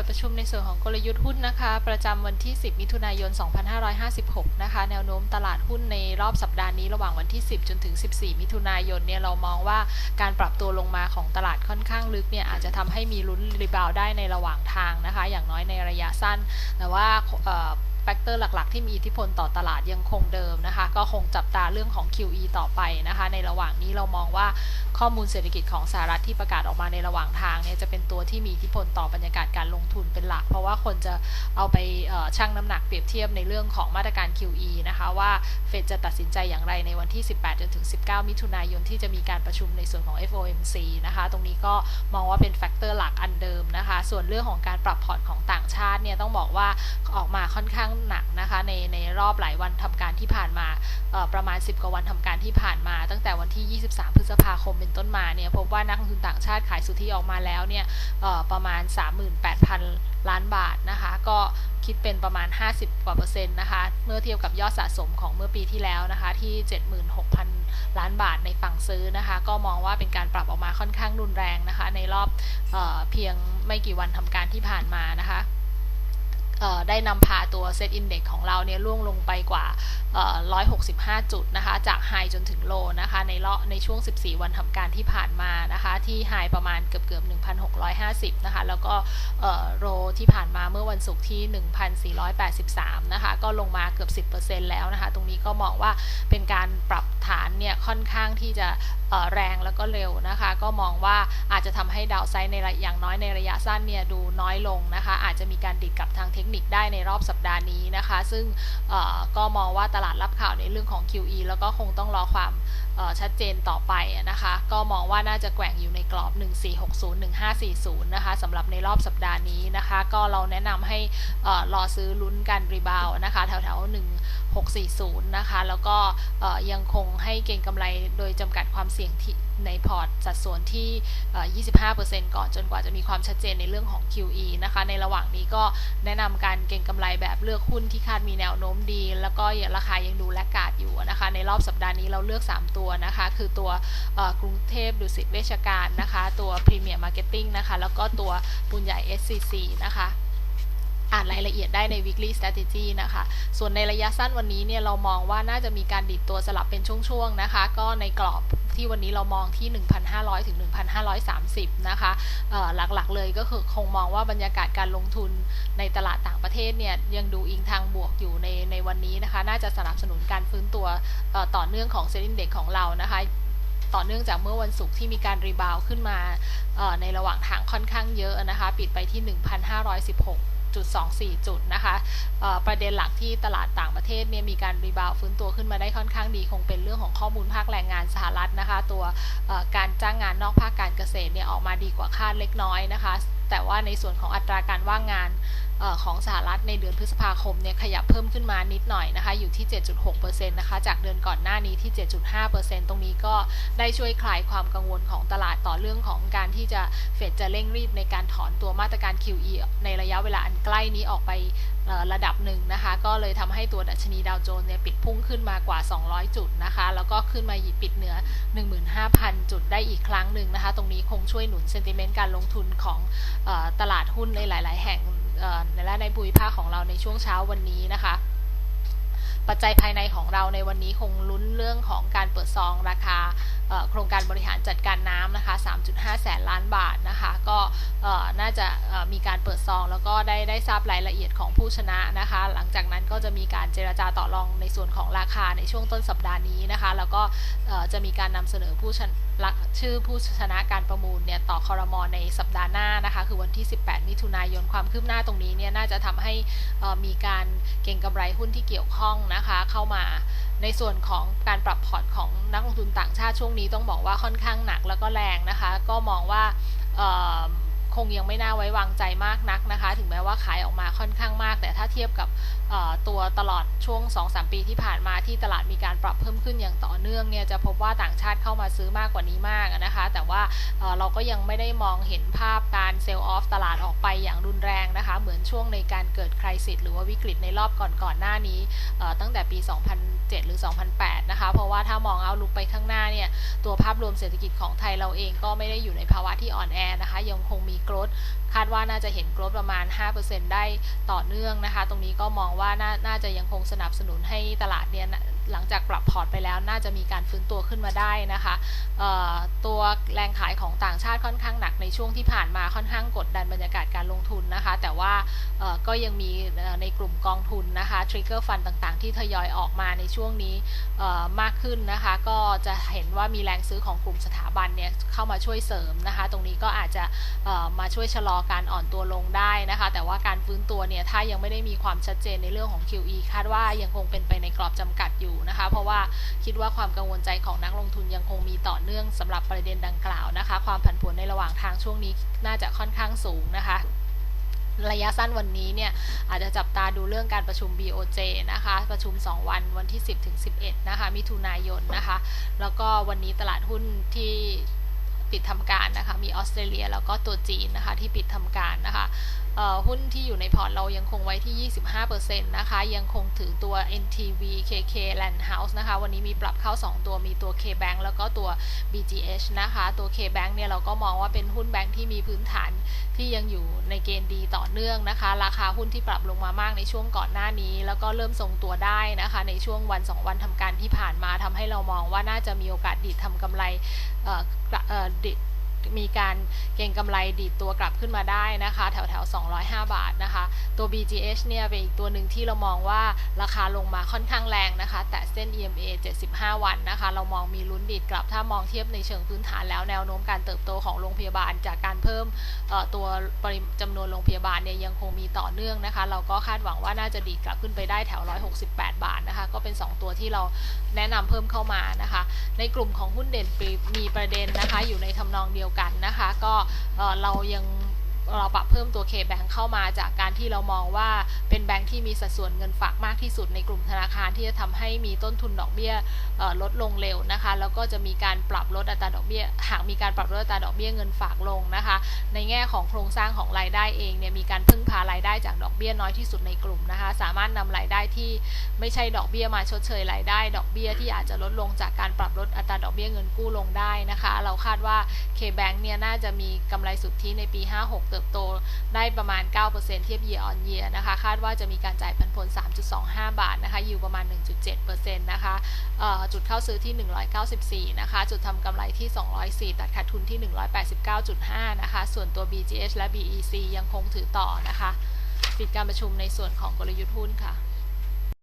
ปิดประชุมในส่วนของกลยุทธ์หุ้นนะคะ ประจำวันที่ 10 มิถุนายน 2556 นะคะ แนวโน้มตลาดหุ้นในรอบสัปดาห์นี้ระหว่างวันที่ 10 จนถึง 14 มิถุนายนเนี่ยเรามองว่าการปรับตัวลงมาของตลาดค่อนข้างลึกเนี่ยอาจจะทำให้มีลุ้นรีบาวได้ในระหว่างทางนะคะ อย่างน้อยในระยะสั้น แต่ว่า ฟกเตอร์หลัก ๆ ที่มีอิทธิพลต่อตลาดยังคงเดิมนะคะ ก็คงจับตาเรื่องของ QE ต่อไปนะคะ ในระหว่างนี้เรามองว่าข้อมูลเศรษฐกิจของสหรัฐที่ประกาศออกมาในระหว่างทางเนี่ยจะเป็นตัวที่มีอิทธิพลต่อบรรยากาศการลงทุนเป็นหลัก เพราะว่าคนจะเอาไปชั่งน้ำหนักเปรียบเทียบในเรื่องของมาตรการ QE นะคะว่าเฟดจะตัดสินใจอย่างไรในวันที่ 18 จนถึง 19 มิถุนายนที่จะมีการประชุมในส่วนของ FOMC นะคะ ตรงนี้ก็มองว่าเป็นแฟกเตอร์หลักอันเดิมนะคะ ส่วนเรื่องของการปรับพอร์ตของต่างชาติเนี่ยต้องบอกว่าออกมาค่อนข้างหนักนะคะในในรอบหลายวันทำการที่ผ่านมาประมาณ 10 กว่าวันทำการที่ผ่านมา ตั้งแต่วันที่ 23 พฤษภาคมเป็นต้นมาเนี่ยพบว่านักลงทุนต่างชาติขายสุทธิออกมาแล้วเนี่ยประมาณ 38,000 ล้านบาทนะคะก็คิดเป็นประมาณ 50 กว่าเปอร์เซ็นต์นะคะ เมื่อเทียบกับยอดสะสมของเมื่อปีที่แล้วนะคะ ที่ 76,000 ล้านบาทในฝั่งซื้อนะคะ ก็มองว่าเป็นการปรับออกมาค่อนข้างรุนแรงนะคะ ในรอบเออเพียงไม่กี่วันทำการที่ผ่านมานะคะ ได้นำพาตัว Set Index ของเราเนี่ยร่วงลงไปกว่า 165 จุดนะคะ จากไฮจนถึงโลนะคะ ในรอบในช่วง 14 วันทำการที่ผ่านมานะคะ ที่ไฮประมาณเกือบเกือบ1,650 นะคะ แล้วก็โลที่ผ่านมาเมื่อวันศุกร์ที่ 1,483 นะคะ ก็ลงมาเกือบ 10%แล้วนะคะ ตรงนี้ก็มองว่าเป็นการปรับ ฐานเนี่ยค่อนข้างที่จะแรงแล้วก็เร็วนะคะ ก็มองว่าอาจจะทำให้ดาวไซด์ในระอย่างน้อยในระยะสั้นเนี่ยดูน้อยลงนะคะ อาจจะมีการดิดกับทางเทคนิคได้ในรอบสัปดาห์นี้นะคะ ซึ่งก็มองว่าตลาดรับข่าวในเรื่องของ QE แล้วก็คงต้องรอความชัดเจนต่อไปนะคะ ก็มองว่าน่าจะแกว่งอยู่ในกรอบ 1460-1540 นะคะสำหรับในรอบสัปดาห์นี้นะคะ ก็เราแนะนำให้เอ่อรอซื้อลุ้นการรีบาวด์นะคะแถวๆ 1640 นะคะ แล้วก็ยังคงให้เก็งกำไรโดยจำกัดความเสี่ยงที่ ในพอร์ตสัดส่วนที่ 25%ก่อนจนกว่าจะมีความชัดเจนในเรื่องของ QE นะคะ ในระหว่างนี้ก็แนะนำการเก็งกำไรแบบเลือกหุ้นที่คาดมีแนวโน้มดี แล้วก็ราคายังดูแลกาดอยู่นะคะ ในรอบสัปดาห์นี้เราเลือก 3 ตัวนะคะ คือตัวกรุงเทพดุสิตเวชการนะคะ ตัว Premier Marketing นะคะ แล้วก็ตัวปุญใหญ่ SCC นะคะ อ่านรายละเอียดได้ใน weekly strategy นะคะ ส่วนในระยะสั้นวันนี้เนี่ยเรามองว่าน่าจะมีการดิดตัวสลับเป็นช่วงๆนะคะ ก็ในกรอบที่วันนี้เรามองที่ 1,500 ถึง 1,530 นะคะเอ่อหลักๆเลยก็คือคงมองว่าบรรยากาศการลงทุนในตลาดต่างประเทศเนี่ยยังดูอิงทางบวกอยู่ในในวันนี้นะคะ น่าจะสนับสนุนการฟื้นตัวต่อเนื่องของ Set Index ของเรานะคะต่อเนื่องจากเมื่อวันศุกร์ที่มีการรีบาวขึ้นมาในระหว่างทางค่อนข้างเยอะนะคะ ปิดไปที่ 1,516 จุด24 จุดนะคะประเด็นหลักที่ตลาดต่างประเทศเนี่ยมีการรีบาวฟื้นตัวขึ้นมาได้ค่อนข้างดีคงเป็นเรื่องของข้อมูลภาคแรงงานสหรัฐนะคะ ตัวการจ้างงานนอกภาคการเกษตรเนี่ยออกมาดีกว่าคาดเล็กน้อยนะคะ แต่ว่าในส่วนของอัตราการว่างงาน ของสหรัฐในเดือนพฤษภาคมเนี่ยขยับเพิ่มขึ้นมานิดหน่อยนะคะอยู่ที่ 7.6%นะคะจากเดือนก่อนหน้านี้ที่ 7.5%ตรงนี้ก็ได้ช่วยคลายความกังวลของตลาดต่อเรื่องของการที่จะเฟดจะเร่งรีบในการถอนตัวมาตรการ QE ในระยะเวลาอันใกล้นี้ออกไประดับหนึ่งนะคะก็เลยทำให้ตัวดัชนีดาวโจนส์เนี่ยปิดพุ่งขึ้นมากว่า 200 จุดนะคะแล้วก็ขึ้นมาปิดเหนือ 15,000 จุดได้อีกครั้งหนึ่งนะคะตรงนี้คงช่วยหนุนเซนติเมนต์การลงทุนของอตลาดหุ้นในหลาย ๆ แห่ง และในภูมิภาคของเราในช่วงเช้าวันนี้นะคะ ปัจจัยภายในของเราในวันนี้คงลุ้นเรื่องของการเปิดซองราคา โครงการบริหารจัดการน้ำนะคะ 3.5 แสนล้านบาทนะคะ ก็น่าจะมีการเปิดซอง แล้วก็ได้ได้ทราบรายละเอียดของผู้ชนะนะคะ หลังจากนั้นก็จะมีการเจรจาต่อรองในส่วนของราคาในช่วงต้นสัปดาห์นี้นะคะ แล้วก็จะมีการนำเสนอผู้ชนะชื่อผู้ชนะการประมูลเนี่ยต่อคอรมอในสัปดาห์หน้านะคะ คือวันที่ 18 มิถุนายนความคืบหน้าตรงนี้เนี่ยน่าจะทำให้มีการเก็งกำไรหุ้นที่เกี่ยวข้องนะคะ เข้ามาในส่วนของการปรับพอร์ตของนักล ชาติช่วงนี้ต้องบอกว่าค่อนข้างหนักแล้วก็แรงนะคะ ก็มองว่า งยังไม่น่าไว้วางใจมากนักนะคะ ถึงแม้ว่าขายออกมาค่อนข้างมาก แต่ถ้าเทียบกับตัวตลอดช่วง 2-3 ปีที่ผ่านมาที่ตลาดมีการปรับเพิ่มขึ้นอย่างต่อเนื่องเนี่ยจะพบว่าต่างชาติเข้ามาซื้อมากกว่านี้มากนะคะ แต่ว่าเราก็ยังไม่ได้มองเห็นภาพการเซลล์ออฟตลาดออกไปอย่างรุนแรงนะคะ เหมือนช่วงในการเกิดคริสิสหรือว่าวิกฤตในรอบก่อนๆหน้านี้ตั้งแต่ปี 2007 หรือ 2008 นะคะ เพราะว่าถ้ามองเอาลุกไปข้างหน้าเนี่ยตัวภาพรวมเศรษฐกิจของไทยเราเองก็ไม่ได้อยู่ในภาวะที่อ่อนแอนะคะ ยังคงมีกรดคาดว่าน่าจะเห็นกรดประมาณ 5%ได้ต่อเนื่องนะคะ ตรงนี้ก็มองว่าน่านาจะยังคงสนับสนุนให้ตลาดเนี่ย หลังจากปรับพอร์ตไปแล้วน่าจะมีการฟื้นตัวขึ้นมาได้นะคะตัวแรงขายของต่างชาติค่อนข้างหนักในช่วงที่ผ่านมาค่อนข้างกดดันบรรยากาศการลงทุนนะคะ แต่ว่าก็ยังมีในกลุ่มกองทุนนะคะทริกเกอร์ฟันต่างๆ ที่ทยอยออกมาในช่วงนี้มากขึ้นนะคะ ก็จะเห็นว่ามีแรงซื้อของกลุ่มสถาบันเนี่ยเข้ามาช่วยเสริมนะคะ ตรงนี้ก็อาจจะมาช่วยชะลอการอ่อนตัวลงได้นะคะ แต่ว่าการฟื้นตัวเนี่ยถ้ายังไม่ได้มีความชัดเจนในเรื่องของ QE คาดว่ายังคงเป็นไปในกรอบจำกัดอยู่นะคะ เพราะว่าคิดว่าความกังวลใจของนักลงทุนยังคงมีต่อเนื่องสำหรับประเด็นดังกล่าวนะคะ ความผันผวนในระหว่างทางช่วงนี้น่าจะค่อนข้างสูงนะคะระยะสั้นวันนี้เนี่ยอาจจะจับตาดูเรื่องการประชุม BOJ นะคะ ประชุม 2 วันวันที่ 10ถึง11 นะคะ มิถุนายนนะคะ แล้วก็วันนี้ตลาดหุ้นที่ปิดทำการนะคะ มีออสเตรเลียแล้วก็ตัวจีนนะคะที่ปิดทำการนะคะหุ้นที่อยู่ในพอร์ตเรายังคงไว้ที่ 25%นะคะ ยังคงถือตัว NTV KK Land House นะคะ วันนี้มีปรับเข้า 2 ตัว มีตัว KBank แล้วก็ตัว BGH นะคะ ตัว KBank เนี่ยเราก็มองว่าเป็นหุ้นแบงค์ที่มีพื้นฐานที่ยังอยู่ในเกณฑ์ดีต่อเนื่องนะคะ ราคาหุ้นที่ปรับลงมามากในช่วงก่อนหน้านี้ แล้วก็เริ่มทรงตัวได้นะคะ ในช่วงวัน 2 วันทำการที่ผ่านมาทำให้เรามองว่าน่าจะมีโอกาสดีดทำกำไรเอ่อเออดิด มีการเก็งกำไรดีดตัวกลับขึ้นมาได้นะคะแถวแถว205 บาทนะคะ ตัว BGH เนี่ยเป็นอีกตัวหนึ่งที่เรามองว่าราคาลงมาค่อนข้างแรงนะคะ แต่เส้น EMA 75 วันนะคะ เรามองมีลุ้นดีดกลับ ถ้ามองเทียบในเชิงพื้นฐานแล้วแนวโน้มการเติบโตของโรงพยาบาล จากการเพิ่มตัวปริจำนวนโรงพยาบาลเนี่ยยังคงมีต่อเนื่องนะคะ เราก็คาดหวังว่าน่าจะดีดกลับขึ้นไปได้แถว 168 บาทนะคะ ก็เป็น 2 ตัวที่เราแนะนำเพิ่มเข้ามานะคะ ในกลุ่มของหุ้นเด่นมีประเด็นนะคะ อยู่ในทำนองเดียวกันนะคะ ก็เอ่อเรายัง เราปรับเพิ่มตัว K-Bank เข้ามาจากการที่เรามองว่าเป็นแบงค์ที่มีสัดส่วนเงินฝากมากที่สุดในกลุ่มธนาคารที่จะทำให้มีต้นทุนดอกเบี้ยลดลงเร็วนะคะ แล้วก็จะมีการปรับลดอัตราดอกเบี้ยหากมีการปรับลดอัตราดอกเบี้ยเงินฝากลงนะคะ ในแง่ของโครงสร้างของรายได้เองเนี่ยมีการพึ่งพารายได้จากดอกเบี้ยน้อยที่สุดในกลุ่มนะคะ สามารถนำรายได้ที่ไม่ใช่ดอกเบี้ยมาชดเชยรายได้ ดอกเบี้ยที่อาจจะลดลงจากการปรับลดอัตราดอกเบี้ยเงินกู้ลงได้นะคะ เราคาดว่า K-Bank เนี่ยน่าจะมีกำไรสุทธิในปี 56เติบโตได้ประมาณ 9%เทียบ year on year นะคะ คาดว่าจะมีการจ่ายปันผล 3.25 บาทนะคะ อยู่ประมาณ 1.7%นะคะจุดเข้าซื้อที่ 194 นะคะ จุดทำกำไรที่ 204 ตัดขาดทุนที่ 189.5 นะคะ ส่วนตัว BGH และ BEC ยังคงถือต่อนะคะ ปิดการประชุมในส่วนของกลยุทธ์หุ้นค่ะ